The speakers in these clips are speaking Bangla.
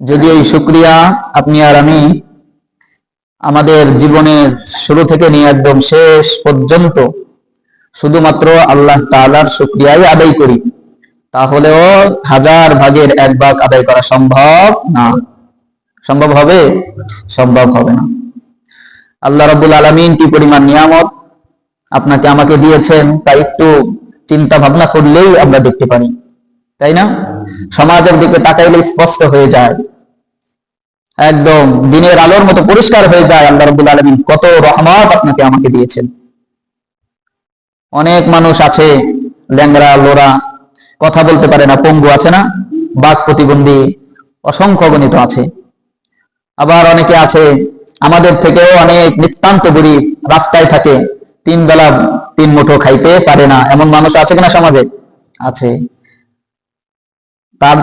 যদি এই শুক্রিয়া আপনি আর আমি আমাদের জীবনের শুরু থেকে নিয়ে একদম শেষ পর্যন্ত শুধুমাত্র আল্লাহ তাআলার শুক্রিয়াই আদায় করি, তাহলেও হাজার ভাগের এক ভাগ আদায় করা সম্ভব না। সম্ভব হবে? সম্ভব হবে না। আল্লাহ রাব্বুল আলামিন কি পরিমাণ নিয়ামত আপনাকে আমাকে দিয়েছেন তা একটু চিন্তা ভাবনা করলেই আমরা দেখতে পারি, তাই না? সমাজের দিকে তাকাইলে স্পষ্ট হয়ে যায় একদম দিনের আলোর মতো পরিষ্কার হয়ে যায়। আল্লাহ রাব্বুল আলামিন কত রহমত আপনাকে আমাকে দিয়েছেন। অনেক মানুষ আছে ল্যাংরা লোরা, কথা বলতে পারে না, পঙ্গু আছে না, বাক প্রতিবন্ধী, অসংখ্য গণিত আছে। আবার অনেকে আছে, আমাদের থেকেও অনেক নিতান্ত গরিব, রাস্তায় থাকে, তিন বেলা তিন মুঠো খাইতে পারে না। এমন মানুষ আছে কিনা সমাজে? আছে। তার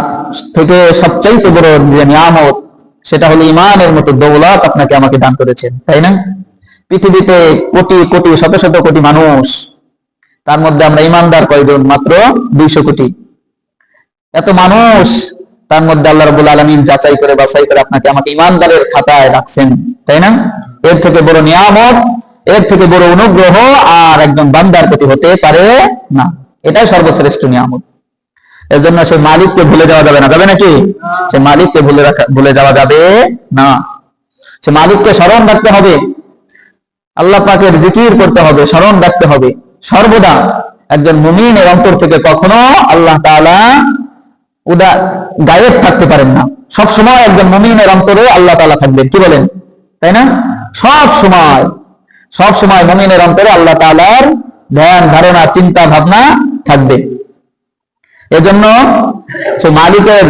থেকে সবচাইতে বড় যে নিয়ামত সেটা হলো ইমানের মতো দৌলত আপনাকে আমাকে দান করেছেন, তাই না? পৃথিবীতে কোটি কোটি, শত শত কোটি মানুষ, তার মধ্যে আমরা ইমানদার কয়জন? মাত্র দুইশো কোটি। এত মানুষ, তার মধ্যে আল্লাহ রবুল আলমিন যাচাই করে বাছাই করে আপনাকে আমাকে ইমানদারের খাতায় রাখছেন, তাই না? এর থেকে বড় নিয়ামত, এর থেকে বড় অনুগ্রহ আর একজন বান্দার প্রতি হতে পারে না। এটাই সর্বশ্রেষ্ঠ নিয়ামত। এর জন্য সে মালিককে ভুলে যাওয়া যাবে না, যাবে নাকি? সে মালিককে ভুলে রাখা, ভুলে যাওয়া যাবে না। সে মালিককে স্মরণ রাখতে হবে। আল্লাহ পাকের জিকির করতে হবে, স্মরণ রাখতে হবে। সর্বদা একজন মুমিনের অন্তর থেকে কখনো আল্লাহ তাআলা উদা, গায়েব থাকতে পারেন না। সব সময় একজন মুমিনের অন্তরে আল্লাহ তাআলা থাকবেন, কি বলেন? তাই না? সব সময় সব সময় মুমিনের অন্তরে আল্লাহ তাআলার ধ্যান, ধারণা, চিন্তা, ভাবনা থাকবে। এজন্য সে মালিকের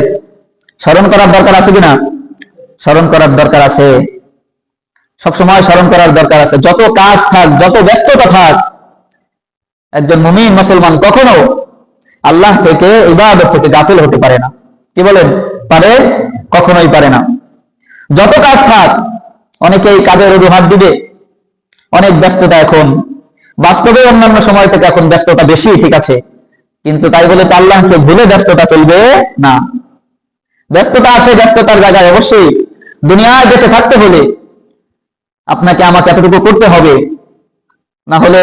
স্মরণ করার দরকার আছে কিনা? স্মরণ করার দরকার আছে। সবসময় স্মরণ করার দরকার আছে। যত কাজ থাক, যত ব্যস্ততা থাক, একজন মুমিন মুসলমান কখনো আল্লাহ থেকে, ইবাদত থেকে গাফিল হতে পারে না। কি বলেন? পারে? কখনোই পারে না। যত কাজ থাক, অনেকেই কাজের অজুহাত দিবে। অনেক ব্যস্ততা এখন। বাস্তবে অন্যান্য সময় থেকে এখন ব্যস্ততা বেশি, ঠিক আছে। কিন্তু তাই বলে তো আল্লাহকে ভুলে ব্যস্ততা চলবে না। ব্যস্ততা আছে, ব্যস্ততার জায়গায় অবশ্যই। দুনিয়ায় বেঁচে থাকতে হলে আপনাকে আমাকে এতটুকু করতে হবে। না হলে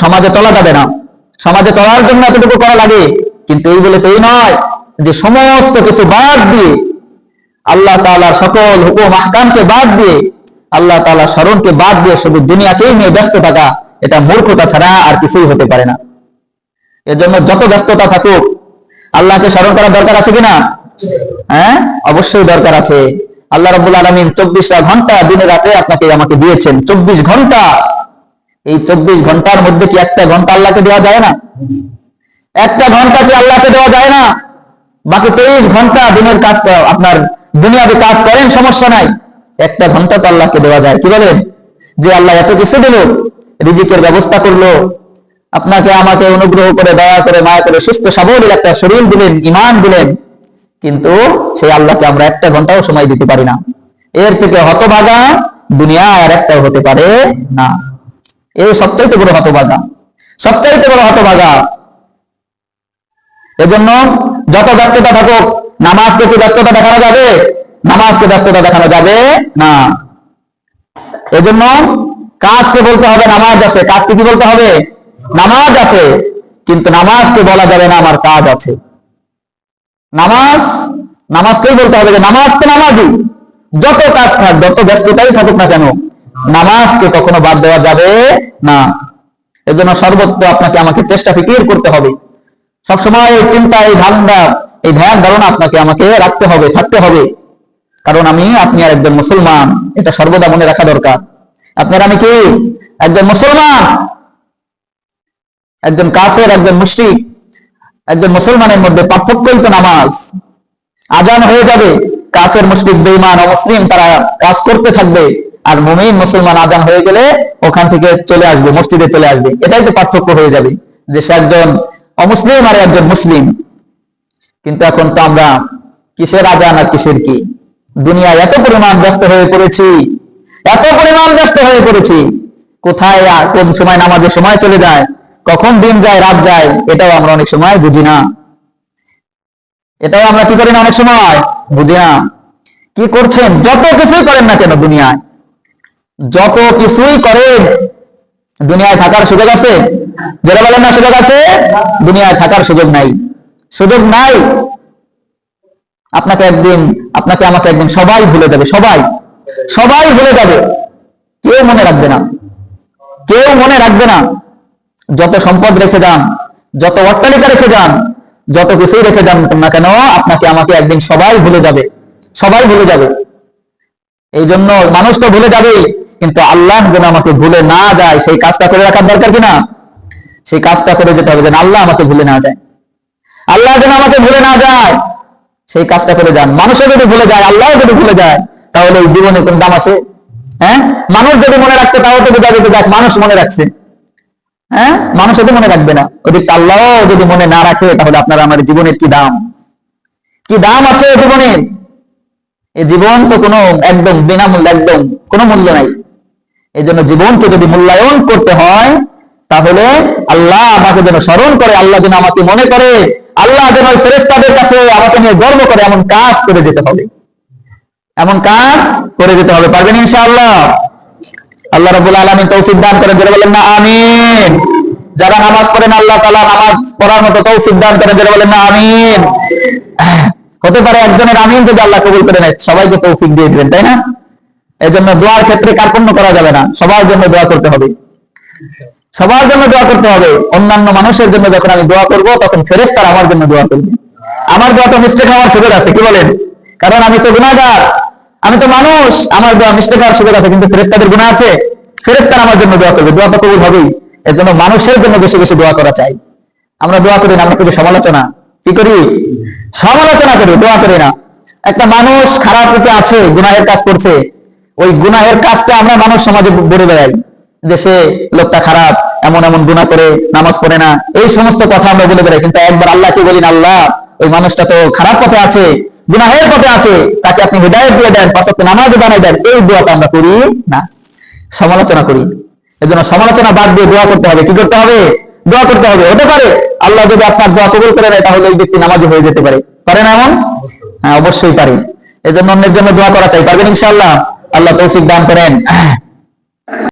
সমাজে চলা যাবে না। সমাজে চলার জন্য এতটুকু করা লাগে। কিন্তু এই বলে তো এই নয় যে সমস্ত কিছু বাদ দিয়ে আল্লাহ তাআলার সকল হুকুম, আহকামকে বাদ দিয়ে, আল্লাহ তাআলার স্মরণকে বাদ দিয়ে শুধু দুনিয়াকেই নিয়ে ব্যস্ত থাকা, এটা মূর্খতা ছাড়া আর কিছুই হতে পারে না। এর জন্য যত ব্যস্ততা থাকুক, আল্লাহকে স্মরণ করার দরকার আছে কিনা? হ্যাঁ? অবশ্যই দরকার আছে। আল্লাহ রাব্বুল আলামিন চব্বিশটা ঘণ্টা দিনে রাতে আপনাকে আমাকে দিয়েছেন। চব্বিশ ঘণ্টা। এই চব্বিশ ঘণ্টার মধ্যে কি একটা ঘণ্টা আল্লাহকে দেওয়া যায় না? একটা ঘণ্টা কি আল্লাহকে দেওয়া যায় না? বাকি তেইশ ঘণ্টা দিনের কাজ আপনার দুনিয়াতে কাজ করেন, সমস্যা নাই। একটা ঘণ্টা তো আল্লাহকে দেওয়া যায়। কি বলেন? যে আল্লাহ এত কিছু দিল, রিজিকের ব্যবস্থা করল আপনাকে আমাকে অনুগ্রহ করে, দয়া করে, মায়া করে, সুস্থ, সাবলীল একটা শরীর দিলেন ইমান দিলেন। কিন্তু সেই আল্লাহকে আমরা একটা ঘন্টাও সময় দিতে পারি না। এর থেকে হতভাগা দুনিয়া আর একটাও হতে পারে না। এই সবচাইতে বড় হতভাগা। সবচাইতে বড় হতভাগা। এজন্য যত ব্যস্ততা থাকুক, নামাজকে কি ব্যস্ততা দেখানো যাবে? নামাজকে ব্যস্ততা দেখানো যাবে না। এজন্য কাজকে বলতে হবে, নামাজ আছে। কাজকে কি বলতে হবে? নামাজ আছে, কিন্তু নামাজকে বলা যাবে না আমার কাজ আছে। নামাজ নামাজকেই বলতে হবে যে নামাজ তো নামাজই। যত কাজ থাক, যত ব্যস্ততাই থাকুক না কেন, নামাজকে কখনো বাদ দেওয়া যাবে না। এজন্য সর্বত্র আপনাকে আমাকে চেষ্টা ফিকির করতে হবে। সবসময় এই চিন্তা, এই ধারণা এই ধ্যান ধারণা আপনাকে আমাকে রাখতে হবে, থাকতে হবে। কারণ আমি, আপনি আর একজন মুসলমান, এটা সর্বদা মনে রাখা দরকার। আপনার আমি কি? একজন মুসলমান। একজন কাফের, একজন মুশরিক, একজন মুসলমানের মধ্যে পার্থক্যই তো নামাজ। আজান হয়ে যাবে, কাফের, মুশরিক, বেঈমান, অমুসলিম তারা কাজ করতে থাকবে আর মুমিন, মুসলমান আজান হয়ে গেলে ওখান থেকে চলে আসবে, মসজিদে চলে আসবে। এটাই তো পার্থক্য হয়ে যাবে যে সে একজন অমুসলিম আর একজন মুসলিম। কিন্তু এখন তো আমরা কিসের আজান আর কিসের কি? দুনিয়ায় এত পরিমাণ ব্যস্ত হয়ে পড়েছি, এত পরিমাণ ব্যস্ত হয়ে পড়েছি, কোথায় কোন সময় নামাজের সময় চলে যায়? কখন দিন যায়, রাত যায়, এটাও আমরা অনেক সময় বুঝি না। এটাও আমরা কি করি না অনেক সময়? বুঝি না। কি করছেন? যত কিছুই করেন না কেন দুনিয়ায়? যত কিছুই করেন, দুনিয়ায় থাকার সুযোগ আছে? যারা বলেন না সুযোগ আছে, দুনিয়ায় থাকার সুযোগ নাই। সুযোগ নাই। আপনাকে একদিন, আপনাকে আমাকে একদিন সবাই ভুলে যাবে, সবাই। সবাই ভুলে যাবে। কেউ মনে রাখবে না। কেউ মনে রাখবে না। যত সম্পদ রেখে যান, যত অট্টালিকা রেখে যান, যত কিছুই রেখে যান না কেন, আপনাকে, আমাকে একদিন সবাই ভুলে যাবে। সবাই ভুলে যাবে। এই জন্য মানুষ তো ভুলে যাবেই, কিন্তু আল্লাহ যেন আমাকে ভুলে না যায়, সেই কাজটা করে রাখার দরকার কিনা সেই কাজটা করে যেতে হবে যেন আল্লাহ আমাকে ভুলে না যায়। আল্লাহ যেন আমাকে ভুলে না যায়, সেই কাজটা করে যান। মানুষও যদি ভুলে যায় আল্লাহ যদি ভুলে যায়, তাহলে জীবনে কোন দাম আছে? হ্যাঁ? মানুষ যদি মনে রাখছে তাও তো বোঝা যেতে দেখ মানুষ মনে রাখছে। হ্যাঁ? মানুষ এত মনে রাখবে না। ওদিকে আল্লাহ যদি মনে না রাখে, তাহলে আপনার আমার জীবনের কি দাম? কি দাম আছে জীবনের এই জীবন তো কোনো একদম বিনামূল্য, একদম কোনো মূল্য নাই। এই জন্য জীবনকে যদি মূল্যায়ন করতে হয়, তাহলে আল্লাহ আমাকে যেন স্মরণ করে, আল্লাহ যেন আমাকে মনে করে, আল্লাহ যেন ওই ফেরেস্তাদের কাছে আমাকে নিয়ে গর্ব করে, এমন কাজ করে যেতে হবে। এমন কাজ করে যেতে হবে, পারবেন ইনশাআল্লাহ? আল্লাহ রাব্বুল আলামিন তৌফিক দান করেন যারা বলেন না, আমিন। যারা নামাজ পড়েন, আল্লাহ তাআলা নামাজ পড়ার মতো তৌফিক দান করেন যারা বলেন না, আমিন। হতে পারে একজনের আমিন যদি আল্লাহ কবুল করে নেয়, সবাইকে তৌফিক দিয়ে দিবেন, তাই না? এই জন্য দোয়ার ক্ষেত্রে কার্পণ্য করা যাবে না, সবার জন্য দোয়া করতে হবে। সবার জন্য দোয়া করতে হবে। অন্যান্য মানুষের জন্য যখন আমি দোয়া করব, তখন ফেরেস্তার আমার জন্য দোয়া করবে। আমার দোয়া তো মিস্টেক হওয়ার সুযোগ আছে, কি বলেন? কারণ আমি তো গুণাগার আমি তো মানুষ, আমার দোয়া মিস্টেক হওয়ার সুযোগ আছে, কিন্তু ফেরেস্তাদের গুণা আছে। ফেরেস্তার আমার জন্য দোয়া করবে, দোয়া তো কবুল হবেই। এর জন্য মানুষের জন্য বেশি বেশি দোয়া করা চাই। আমরা দোয়া করি না, আমরা কিন্তু সমালোচনা। কি করি? সমালোচনা করি, দোয়া করি না। একটা মানুষ খারাপ রূপে আছে, গুনাহের কাজ করছে। ওই গুনাহের কাজটা আমরা মানুষ সমাজে বলে বেড়াই। যে সে লোকটা খারাপ, এমন এমন গুণা করে, নামাজ পড়ে না। এই সমস্ত কথা আমরা বলে বেড়াই, কিন্তু একবার আল্লাহকে বলি না, আল্লাহ, ওই মানুষটা তো খারাপ পথে আছে। গুনাহের পথে আছে, তাকে আপনি হৃদায়ত দিয়ে দেন পাশে নামাজ বানাই দেন, এই দোয়াটা আমরা করি না। সমালোচনা করি। এই জন্য সমালোচনা বাদ দিয়ে দোয়া করতে হবে। কি করতে হবে? দোয়া করতে হবে। হতে পারে আল্লাহ যদি আপনার দোয়া কবুল করে নেয়, তাহলে ওই ব্যক্তি নামাজ হয়ে যেতে পারে। পারে না এমন? হ্যাঁ অবশ্যই পারে। এই জন্য অন্যের জন্য দোয়া করা চাই। পারবেন ইনশাআল্লাহ? আল্লাহ তৌফিক দান করেন।